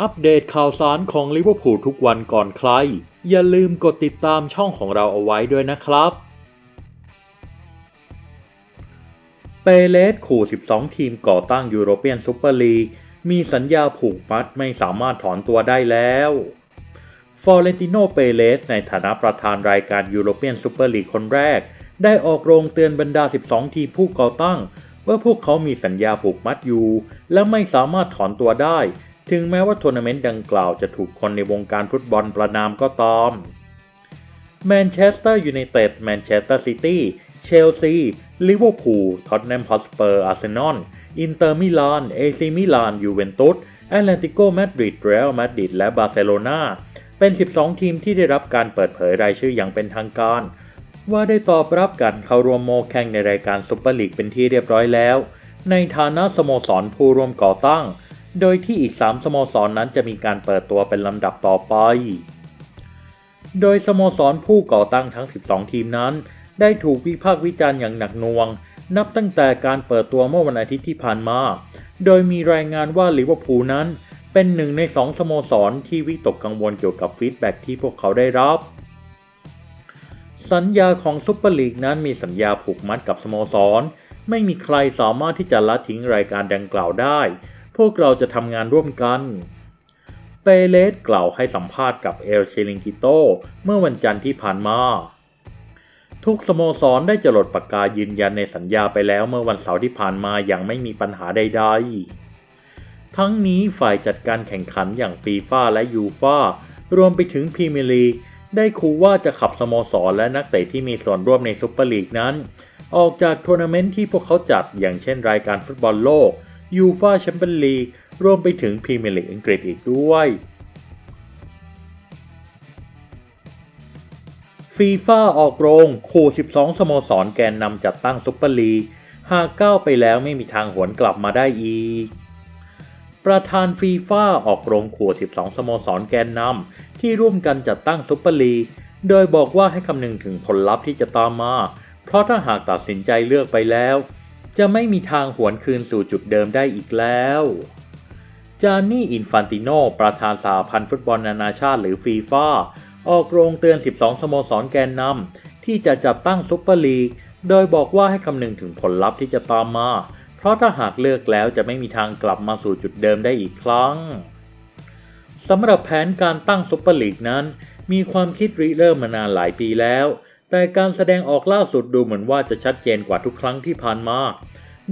อัปเดตข่าวสารของลิเวอร์พูลทุกวันก่อนใคร อย่าลืมกดติดตามช่องของเราเอาไว้ด้วยนะครับ เปเลสขู่ 12 ทีมก่อตั้งยูโรเปียนซูเปอร์ลีก มีสัญญาผูกมัดไม่สามารถถอนตัวได้แล้วฟอเรนติโนเปเลสในฐานะประธานรายการยูโรเปียนซูเปอร์ลีกคนแรก ได้ออกโรงเตือนบรรดา 12 ทีมผู้ก่อตั้ง ว่าพวกเขามีสัญญาผูกมัดอยู่ และไม่สามารถถอนตัวได้ ถึงแม้ว่าทัวร์นาเมนต์ดังกล่าวจะถูกคนในวงการฟุตบอลประนามก็ตามแมนเชสเตอร์ยูไนเต็ด แมนเชสเตอร์ซิตี้ เชลซี ลิเวอร์พูล ท็อตแนมฮอสเปอร์ อาร์เซนอล อินเตอร์มิลาน เอซีมิลาน ยูเวนตุส แอตเลติโกมาดริด เรอัลมาดริด และบาร์เซโลนาเป็น 12 ทีมที่ได้รับการเปิดเผยรายชื่ออย่างเป็นทางการ ว่าได้ตอบรับการเข้าร่วมโมแข่งในรายการซุปเปอร์ลีกเป็นที่เรียบร้อยแล้ว ในฐานะสโมสรผู้ร่วมก่อตั้ง โดยที่อีก 3 สโมสรนนั้นจะมีการเปิดตัวเป็นลำดับต่อไป โดยสโมสรผู้ก่อตั้งทั้ง 12 ทีมนั้น ได้ถูกวิพากษ์วิจารณ์อย่างหนักหน่วง นับตั้งแต่การเปิดตัวเมื่อวันอาทิตย์ที่ผ่านมา โดยมีรายงานว่าลิเวอร์พูลนั้น เป็นหนึ่งในสองสโมสรที่วิตกกังวลเกี่ยวกับฟีดแบ็กที่พวกเขาได้รับ สัญญาของซุปเปอร์ลีกนั้นมีสัญญาผูกมัดกับสโมสร ไม่มีใครสามารถที่จะละทิ้งรายการดังกล่าวได้ พวกเราจะทำงานร่วมกัน เปเลสกล่าวให้สัมภาษณ์กับเอลเชลิงกิโตเมื่อวันจันทร์ที่ผ่านมา ทุกสโมสรได้จรดปากกายืนยันในสัญญาไปแล้วเมื่อวันเสาร์ที่ผ่านมาอย่างไม่มีปัญหาใดๆ ทั้งนี้ฝ่ายจัดการแข่งขันอย่างฟีฟ่าและยูฟ่ารวมไปถึงพรีเมียร์ลีกได้ขู่ว่าจะขับสโมสรและนักเตะที่มีส่วนร่วมในซุปเปอร์ลีกนั้น ออกจากทัวร์นาเมนต์ที่พวกเขาจัดอย่างเช่นรายการฟุตบอลโลก ยูฟ่าแชมเปี้ยนลีกรวมไปถึงพรีเมียร์ลีกอังกฤษอีกด้วยฟีฟ่าออกโรงขู่ 12 สโมสรแกนนำจัดตั้งซุปเปอร์ลีก หากก้าวไปแล้วไม่มีทางหวนกลับมาได้อีก ประธานฟีฟ่าออกโรงขู่ 12 สโมสรแกนนำที่ร่วมกันจัดตั้งซุปเปอร์ลีก โดยบอกว่าให้คำนึงถึงผลลัพธ์ที่จะตามมา เพราะถ้าหากตัดสินใจเลือกไปแล้ว จะไม่มีทางหวนคืนสู่จุดเดิมได้อีกแล้ว จานนี่อินฟันติโน ประธานสหพันธ์ฟุตบอลนานาชาติหรือฟีฟ่าออกโรงเตือน 12 สโมสรแกนนำที่จะจัดตั้งซุปเปอร์ลีก โดยบอกว่าให้คำนึงถึงผลลัพธ์ที่จะตามมา เพราะถ้าหากเลือกแล้วจะไม่มีทางกลับมาสู่จุดเดิมได้อีกครั้งสำหรับแผนการตั้งซุปเปอร์ลีกนั้น มีความคิดริเริ่มมานานหลายปีแล้ว แต่การแสดงออกล่าสุดดูเหมือนว่าจะชัดเจนกว่าทุกครั้งที่ผ่านมา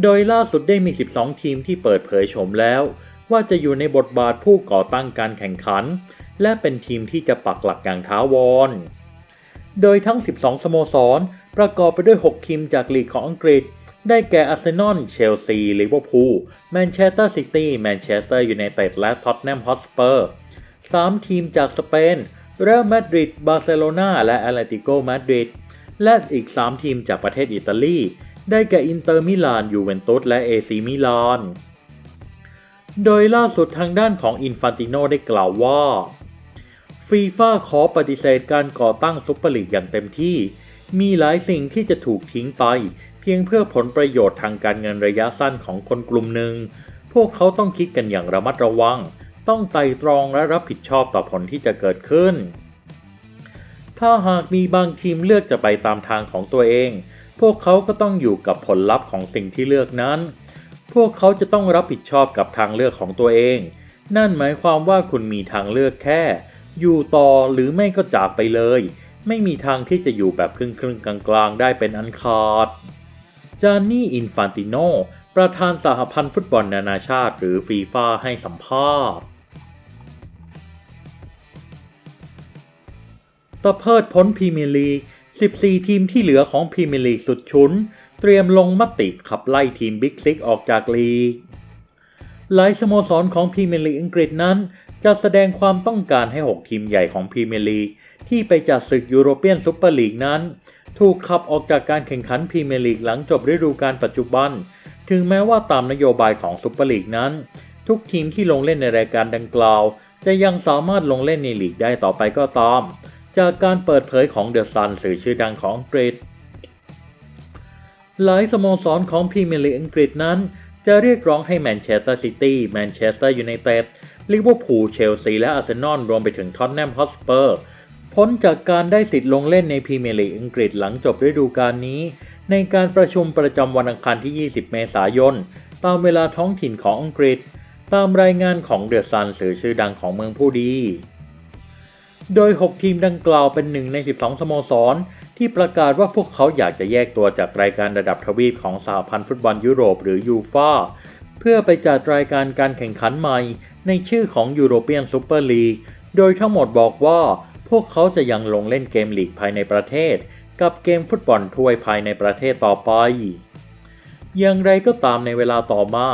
โดยล่าสุดได้มี 12 ทีมที่เปิดเผยโฉมแล้ว ว่าจะอยู่ในบทบาทผู้ก่อตั้งการแข่งขัน และเป็นทีมที่จะปักหลักอย่างท้าวร โดยทั้ง 12 สโมสร ประกอบไปด้วย 6 ทีมจากลีกของอังกฤษ ได้แก่อาร์เซนอล เชลซี ลิเวอร์พูล แมนเชสเตอร์ซิตี้ แมนเชสเตอร์ยูไนเต็ด และท็อตแนมฮอสเปอร์ 3 ทีมจากสเปน เรอัลมาดริด บาร์เซโลนาและแอตเลติโกมาดริด และอีก 3 ทีมจากประเทศอิตาลี ได้แก่อินเตอร์มิลาน ยูเวนตุส และเอซีมิลาน โดยล่าสุดทางด้านของอินฟันติโนได้กล่าวว่าฟีฟ่าขอปฏิเสธการก่อตั้งซุปเปอร์ลีกอย่างเต็มที่ มีหลายสิ่งที่จะถูกทิ้งไป เพียงเพื่อผลประโยชน์ทางการเงินระยะสั้นของคนกลุ่มหนึ่ง พวกเขาต้องคิดกันอย่างระมัดระวัง ต้องไตร่ตรองและรับผิดชอบต่อผลที่จะเกิดขึ้น ถ้าหากมีบางทีมเลือกจะไปตามทางของตัวเอง พวกเขาก็ต้องอยู่กับผลลัพธ์ของสิ่งที่เลือกนั้น พวกเขาจะต้องรับผิดชอบกับทางเลือกของตัวเอง นั่นหมายความว่าคุณมีทางเลือกแค่ อยู่ต่อหรือไม่ก็จากไปเลย ไม่มีทางที่จะอยู่แบบครึ่งครึ่งๆกลางๆ ได้เป็นอันขาด จานนี่ อินฟันติโนประธานสหพันธ์ฟุตบอลนานาชาติหรือฟีฟ่าให้สัมภาษณ์ ตะเพิดพ้นพรีเมียร์ลีก 14 ทีมที่เหลือของพรีเมียร์ลีกสุดชุน เตรียมลงมติขับไล่ทีมบิ๊กซิกออกจากลีก หลายสโมสรของพรีเมียร์ลีกอังกฤษนั้น จะแสดงความต้องการให้ 6 ทีมใหญ่ของพรีเมียร์ลีก ที่ไปจัดศึกยูโรเปียนซูเปอร์ลีกนั้น ถูกขับออกจากการแข่งขันพรีเมียร์ลีกหลังจบฤดูกาลปัจจุบัน ถึงแม้ว่าตามนโยบายของซูเปอร์ลีกนั้น ทุกทีมที่ลงเล่นในรายการดังกล่าวจะยังสามารถลงเล่นในลีกได้ต่อไปก็ตาม จากการเปิดเผยของเดอะซันสื่อชื่อดังของอังกฤษ หลายสโมสรของพรีเมียร์ลีกอังกฤษนั้น จะเรียกร้องให้แมนเชสเตอร์ซิตี้ แมนเชสเตอร์ยูไนเต็ด ลิเวอร์พูล เชลซี และอาร์เซนอล รวมไปถึงท็อตแนมฮอตสเปอร์ พ้นจากการได้สิทธิ์ลงเล่นในพรีเมียร์ลีกอังกฤษหลังจบฤดูกาลนี้ ในการประชุมประจำวันอังคารที่ 20 เมษายน ตามเวลาท้องถิ่นของอังกฤษ ตามรายงานของเดอะซันสื่อชื่อดังของเมืองผู้ดี โดย 6 ทีมดังกล่าวเป็นหนึ่งใน 12 สโมสร ที่ประกาศว่าพวกเขาอยากจะแยกตัวจากรายการระดับทวีปของสหพันธ์ฟุตบอลยุโรปหรือยูฟาเพื่อไปจัดรายการการแข่งขันใหม่ ในชื่อของยูโรเปียนซูเปอร์ลีก โดยทั้งหมดบอกว่าพวกเขาจะยังลงเล่นเกมลีกภายในประเทศ กับเกมฟุตบอลถ้วยภายในประเทศต่อไป อย่างไรก็ตามในเวลาต่อมา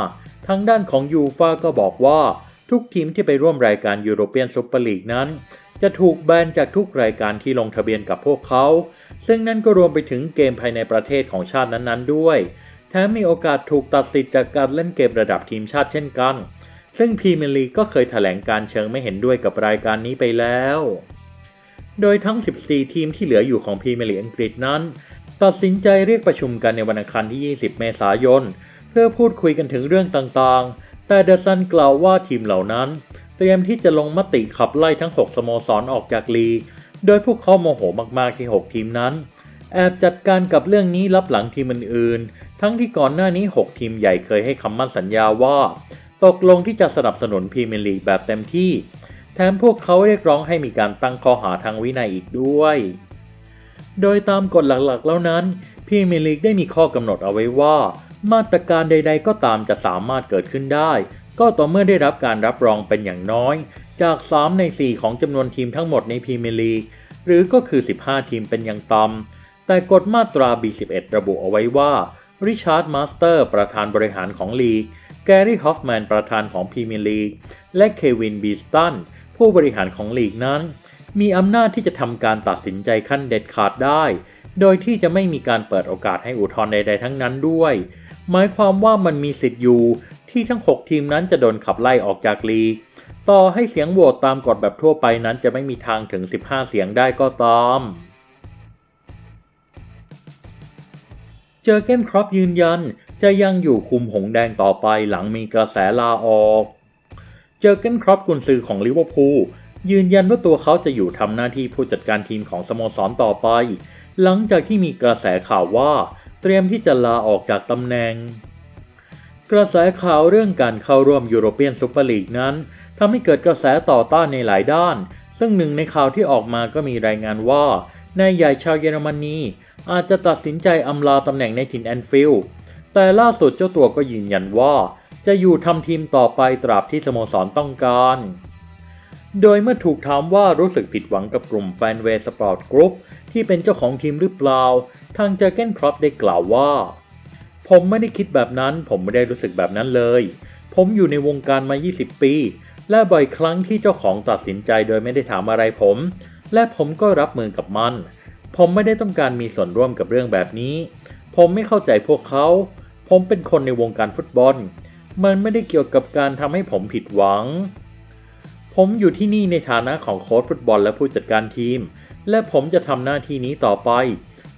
ทางด้านของยูฟาก็บอกว่า ทุกทีมที่ไปร่วมรายการยูโรเปียนซูเปอร์ลีกนั้น จะถูกแบนจากทุกรายการที่ลงทะเบียนกับพวกเขา ซึ่งนั่นก็รวมไปถึงเกมภายในประเทศของชาตินั้นๆด้วย แถมมีโอกาสถูกตัดสิทธิ์จากการเล่นเกมระดับทีมชาติเช่นกัน ซึ่งพรีเมียร์ลีกก็เคยแถลงการเชิงไม่เห็นด้วยกับรายการนี้ไปแล้ว โดยทั้ง 14 ทีมที่เหลืออยู่ของพรีเมียร์ลีอังกฤษนั้น ตัดสินใจเรียกประชุมกันในวันอังคารที่ 20 เมษายน เพื่อพูดคุยกันถึงเรื่องต่างๆ แต่เดอะซันกล่าวว่าทีมเหล่านั้น เตรียมที่จะลงมติขับไล่ทั้ง 6 สโมสรออกจากลีก โดยพวกเขาโมโหมากๆที่ 6 ทีมนั้น แอบจัดการกับเรื่องนี้ลับหลังทีมอื่นๆ ทั้งที่ก่อนหน้านี้ 6 ทีมใหญ่เคยให้คำมั่นสัญญาว่า ตกลงที่จะสนับสนุนพรีเมียร์ลีกแบบเต็มที่ แถมพวกเขาเรียกร้องให้มีการตั้งข้อหาทางวินัยอีกด้วย โดยตามกฎหลักๆ แล้วนั้นพรีเมียร์ลีกได้มีข้อกำหนดเอาไว้ว่ามาตรการใด ๆ ก็ตามจะสามารถเกิดขึ้นได้ ก็ต่อเมื่อได้รับการรับรองเป็นอย่างน้อย จาก 3 ใน 4 ของจำนวนทีมทั้งหมดในพรีเมียร์ลีก หรือก็คือ 15 ทีมเป็นอย่างต่ำแต่กฎมาตรา B11 ระบุเอาไว้ว่าริชาร์ดมาสเตอร์ประธานบริหารของลีก แกรี่ฮอฟแมนประธานของพรีเมียร์ลีก และเควินบีสตันผู้บริหารของลีกนั้น มีอำนาจที่จะทำการตัดสินใจขั้นเด็ดขาดได้ โดยที่จะไม่มีการเปิดโอกาสให้อุทธรณ์ใด ๆ ทั้งนั้นด้วย หมายความว่ามันมีสิทธิ์อยู่ ที่ทั้ง 6 ทีมนั้นจะโดนขับไล่ออกจากลีก ต่อให้เสียงโหวตตามกฎแบบทั่วไปนั้นจะไม่มีทางถึง 15 เสียงได้ก็ตามเจอเก้นครอปยืนยันจะยังอยู่คุมหงแดงต่อไปหลังมีกระแสลาออก เจอเก้นครอปกุนซือของลิเวอร์พูลยืนยันว่าตัวเขาจะอยู่ทำหน้าที่ผู้จัดการทีมของสโมสรต่อไป หลังจากที่มีกระแสข่าวว่า เตรียมที่จะลาออกจากตำแหน่ง กระแสข่าวเรื่องการเข้าร่วมยูโรเปียนซูเปอร์ลีกนั้นทำให้เกิดกระแสต่อต้านในหลายด้าน ซึ่งหนึ่งในข่าวที่ออกมาก็มีรายงานว่านายใหญ่ชาวเยอรมนีอาจจะตัดสินใจอำลาตำแหน่งในถิ่นแอนฟิลด์แต่ล่าสุดเจ้าตัวก็ยืนยันว่า จะอยู่ทำทีมต่อไปตราบที่สโมสรต้องการ โดยเมื่อถูกถามว่ารู้สึกผิดหวังกับกลุ่มแฟนเวย์สปอร์ตกรุ๊ปที่เป็นเจ้าของทีมหรือเปล่า ทางเจอเกนครอปได้กล่าวว่า ผมไม่ได้คิดแบบนั้น ผมไม่ได้รู้สึกแบบนั้นเลย ผมอยู่ในวงการมา 20 ปี และบ่อยครั้งที่เจ้าของตัดสินใจโดยไม่ได้ถามอะไรผม และผมก็รับมือกับมัน ผมไม่ได้ต้องการมีส่วนร่วมกับเรื่องแบบนี้ ผมไม่เข้าใจพวกเขา ผมเป็นคนในวงการฟุตบอล มันไม่ได้เกี่ยวกับการทำให้ผมผิดหวัง ผมอยู่ที่นี่ในฐานะของโค้ชฟุตบอลและผู้จัดการทีม และผมจะทำหน้าที่นี้ต่อไป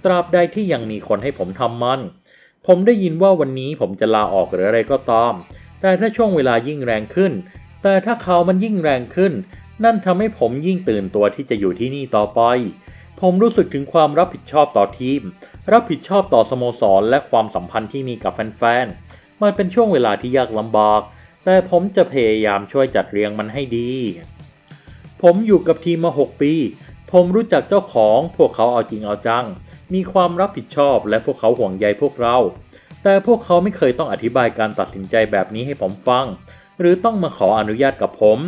ตราบใดที่ยังมีคนให้ผมทำมัน ผมได้ยินว่าวันนี้ผมจะลาออกหรืออะไรก็ตาม แต่ถ้าช่วงเวลายิ่งแรงขึ้น แต่ถ้าเขามันยิ่งแรงขึ้น นั่นทำให้ผมยิ่งตื่นตัวที่จะอยู่ที่นี่ต่อไป ผมรู้สึกถึงความรับผิดชอบต่อทีม รับผิดชอบต่อสโมสร และความสัมพันธ์ที่มีกับแฟนๆ มันเป็นช่วงเวลาที่ยากลำบาก แต่ผมจะพยายามช่วยจัดเรียงมันให้ดี ผมอยู่กับทีมมา 6 ปี ผมรู้จักเจ้าของ พวกเขาเอาจริงเอาจัง มีความรับผิดชอบและพวกเขาห่วงใยพวกเรา แต่พวกเขาไม่เคยต้องอธิบายการตัดสินใจแบบนี้ให้ผมฟัง หรือต้องมาขออนุญาตกับผม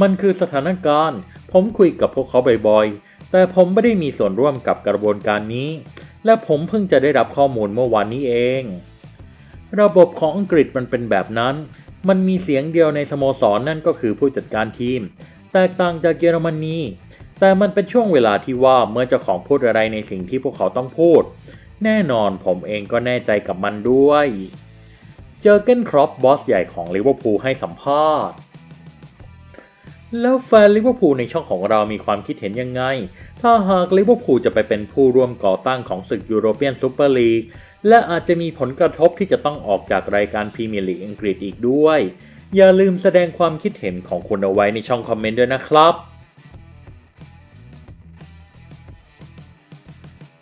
มันคือสถานการณ์ ผมคุยกับพวกเขาบ่อยๆ แต่ผมไม่ได้มีส่วนร่วมกับกระบวนการนี้ และผมเพิ่งจะได้รับข้อมูลเมื่อวานนี้เอง ระบบของอังกฤษมันเป็นแบบนั้น มันมีเสียงเดียวในสโมสรนนั่นก็คือผู้จัดการทีม แตกต่างจากเยอรมนี แต่มันเป็นช่วงเวลาที่ว่าเมื่อเจ้าของพูดอะไรในสิ่งที่พวกเขาต้องพูด แน่นอนผมเองก็แน่ใจกับมันด้วย เจอเกนครอปบอสใหญ่ของลิเวอร์พูลให้สัมภาษณ์ แล้วแฟนลิเวอร์พูลในช่องของเรามีความคิดเห็นยังไง ถ้าหากลิเวอร์พูลจะไปเป็นผู้ร่วมก่อตั้งของศึกยูโรเปียนซูเปอร์ลีกและอาจจะมีผลกระทบที่จะต้องออกจากรายการพรีเมียร์ลีกอังกฤษอีกด้วย อย่าลืมแสดงความคิดเห็นของคุณเอาไว้ในช่องคอมเมนต์ด้วยนะครับ